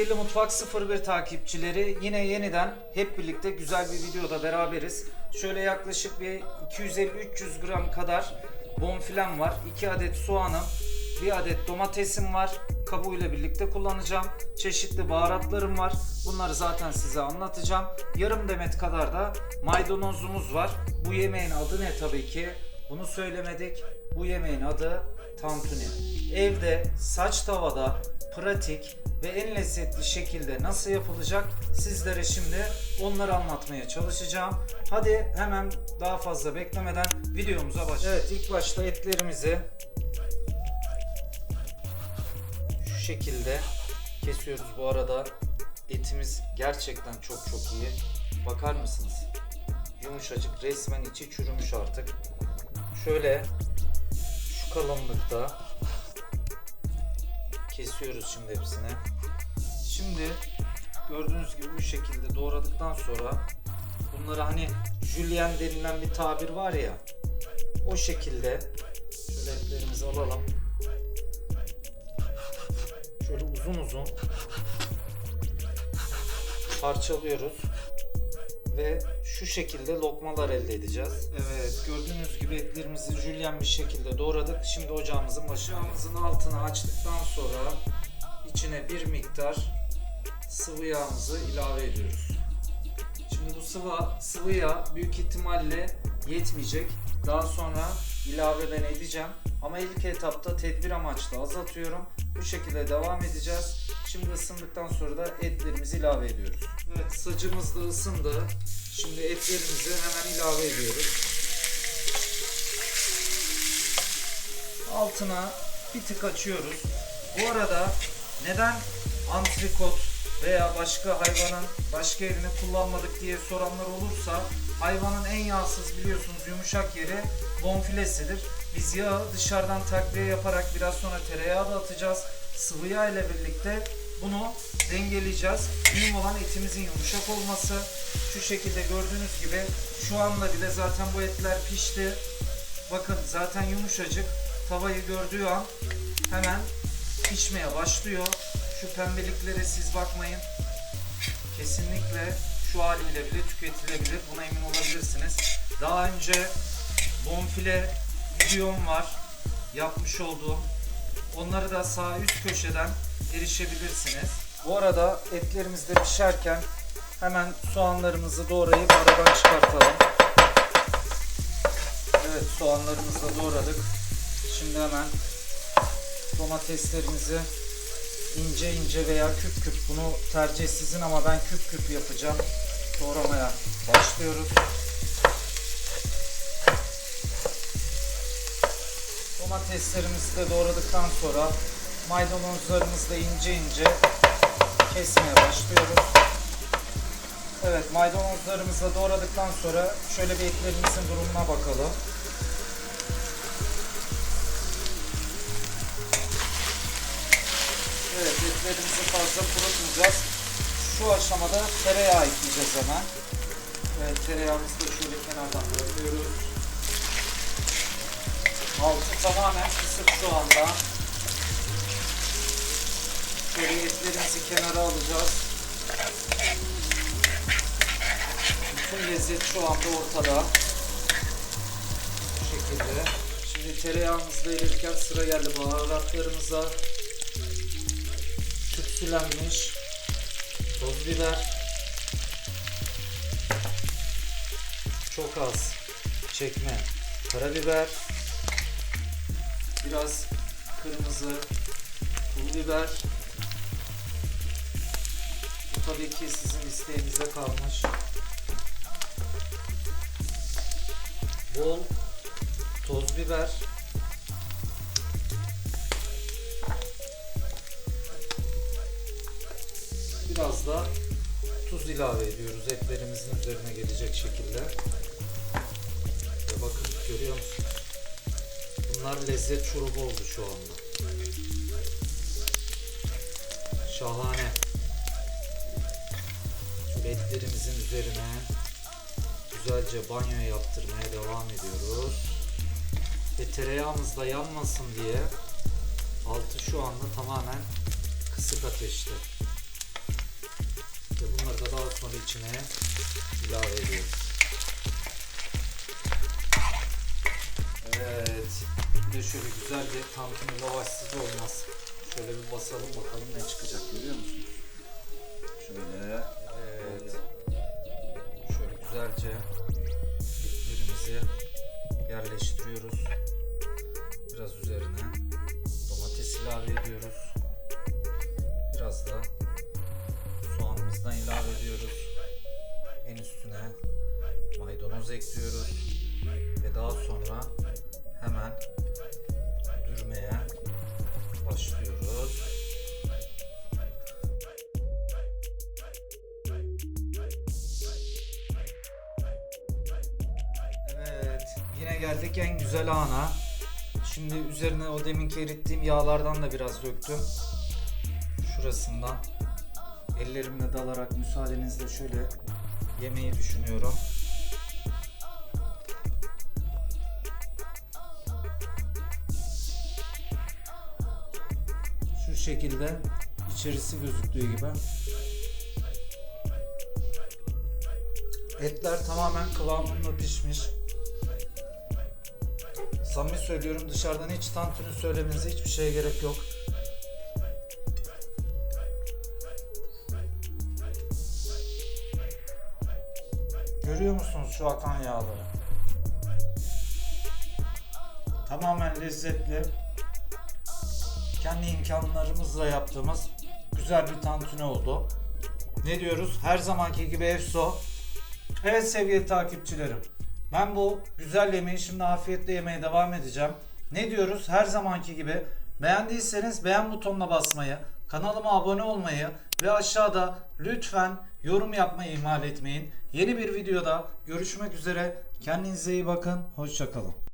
Sihirli Mutfak 01 takipçileri yine yeniden hep birlikte güzel bir videoda beraberiz. Şöyle yaklaşık bir 250-300 gram kadar bonfilem var. 2 adet soğanım, bir adet domatesim var. Kabuğuyla birlikte kullanacağım. Çeşitli baharatlarım var. Bunları zaten size anlatacağım. Yarım demet kadar da maydanozumuz var. Bu yemeğin adı ne tabii ki? Bunu söylemedik. Bu yemeğin adı tantuni. Evde saç tavada pratik ve en lezzetli şekilde nasıl yapılacak sizlere şimdi onları anlatmaya çalışacağım. Hadi hemen daha fazla beklemeden videomuza başlayalım. Evet ilk başta etlerimizi şu şekilde kesiyoruz. Bu arada etimiz gerçekten çok çok iyi. Bakar mısınız? Yumuşacık resmen içi çürümüş artık. Şöyle kalınlıkta kesiyoruz şimdi hepsini. Şimdi gördüğünüz gibi bu şekilde doğradıktan sonra bunları hani jülyen denilen bir tabir var ya o şekilde şöyle etlerimizi alalım. Şöyle uzun uzun parçalıyoruz ve şu şekilde lokmalar elde edeceğiz. Evet gördüğünüz gibi etlerimizi jülyen bir şekilde doğradık. Şimdi ocağımızın başımızın altını açtıktan sonra içine bir miktar sıvı yağımızı ilave ediyoruz. Şimdi bu sıvı, sıvı yağ büyük ihtimalle yetmeyecek. Daha sonra ilave ben edeceğim. Ama ilk etapta tedbir amaçlı azatıyorum. Bu şekilde devam edeceğiz. Şimdi ısındıktan sonra da etlerimizi ilave ediyoruz. Evet sacımız da ısındı. Şimdi etlerimizi hemen ilave ediyoruz. Altına bir tık açıyoruz. Bu arada neden antrikot veya başka hayvanın başka yerini kullanmadık diye soranlar olursa hayvanın en yağsız biliyorsunuz yumuşak yeri bonfilesidir. Biz yağı dışarıdan takviye yaparak biraz sonra tereyağı da atacağız. Sıvı yağ ile birlikte bunu dengeleyeceğiz. Mühim olan etimizin yumuşak olması. Şu şekilde gördüğünüz gibi şu anda bile zaten bu etler pişti. Bakın zaten yumuşacık. Tavayı gördüğü an hemen pişmeye başlıyor. Şu pembeliklere siz bakmayın. Kesinlikle şu haliyle bile tüketilebilir. Buna emin olabilirsiniz. Daha önce bonfile videom var. Yapmış olduğum. Onları da sağ üst köşeden erişebilirsiniz. Bu arada etlerimiz de pişerken hemen soğanlarımızı doğrayıp aradan çıkartalım. Evet soğanlarımızı da doğradık. Şimdi hemen domateslerimizi ince ince veya küp küp bunu tercih sizin ama ben küp küp yapacağım. Doğramaya başlıyoruz. Domateslerimizi de doğradıktan sonra maydanozlarımızı da ince ince kesmeye başlıyoruz. Evet maydanozlarımızı da doğradıktan sonra şöyle bir etlerimizin durumuna bakalım. Etlerimizi fazla kurutmayacağız. Şu aşamada tereyağı ekleyeceğiz hemen. Evet tereyağımızı da şöyle kenardan bırakıyoruz. Altı tamamen kısık şu anda. Şöyle etlerimizi kenara alacağız. Bütün lezzet şu anda ortada. Bu şekilde. Şimdi tereyağımızda erirken sıra geldi baharatlarımıza. Tütsülenmiş toz biber. Çok az çekme karabiber. Biraz kırmızı pul biber. Bu tabii ki sizin isteğinize kalmış. Bol toz biber. Biraz da tuz ilave ediyoruz etlerimizin üzerine gelecek şekilde. Ve bakın görüyor musunuz? Bunlar lezzet şurubu oldu şu anda. Şahane. Etlerimizin üzerine güzelce banyo yaptırmaya devam ediyoruz. Ve tereyağımız da yanmasın diye altı şu anda tamamen kısık ateşte. Bunları da daha sonra içine ilave ediyoruz. Evet. Bir de şöyle güzel bir tantuni lavaşsız olmaz. Şöyle bir basalım bakalım ne çıkacak görüyor musunuz? Şöyle. En üstüne maydanoz ekliyoruz. Ve daha sonra hemen dürmeye başlıyoruz. Evet, yine geldik en güzel ana. Şimdi üzerine o deminki erittiğim yağlardan da biraz döktüm. Şurasından. Ellerimle dalarak müsaadenizle şöyle yemeyi düşünüyorum. Şu şekilde içerisi gözüktüğü gibi. Etler tamamen kıvamında pişmiş. Samimi söylüyorum dışarıdan hiç tantuni söylemenize hiçbir şeye gerek yok. Görüyor musunuz şu akan yağları? Tamamen lezzetli. Kendi imkanlarımızla yaptığımız güzel bir tantuni oldu. Ne diyoruz? Her zamanki gibi Efso. Evet sevgili takipçilerim. Ben bu güzel yemeği şimdi afiyetle yemeye devam edeceğim. Ne diyoruz? Her zamanki gibi beğendiyseniz beğen butonuna basmayı, kanalıma abone olmayı ve aşağıda lütfen yorum yapmayı ihmal etmeyin. Yeni bir videoda görüşmek üzere. Kendinize iyi bakın. Hoşçakalın.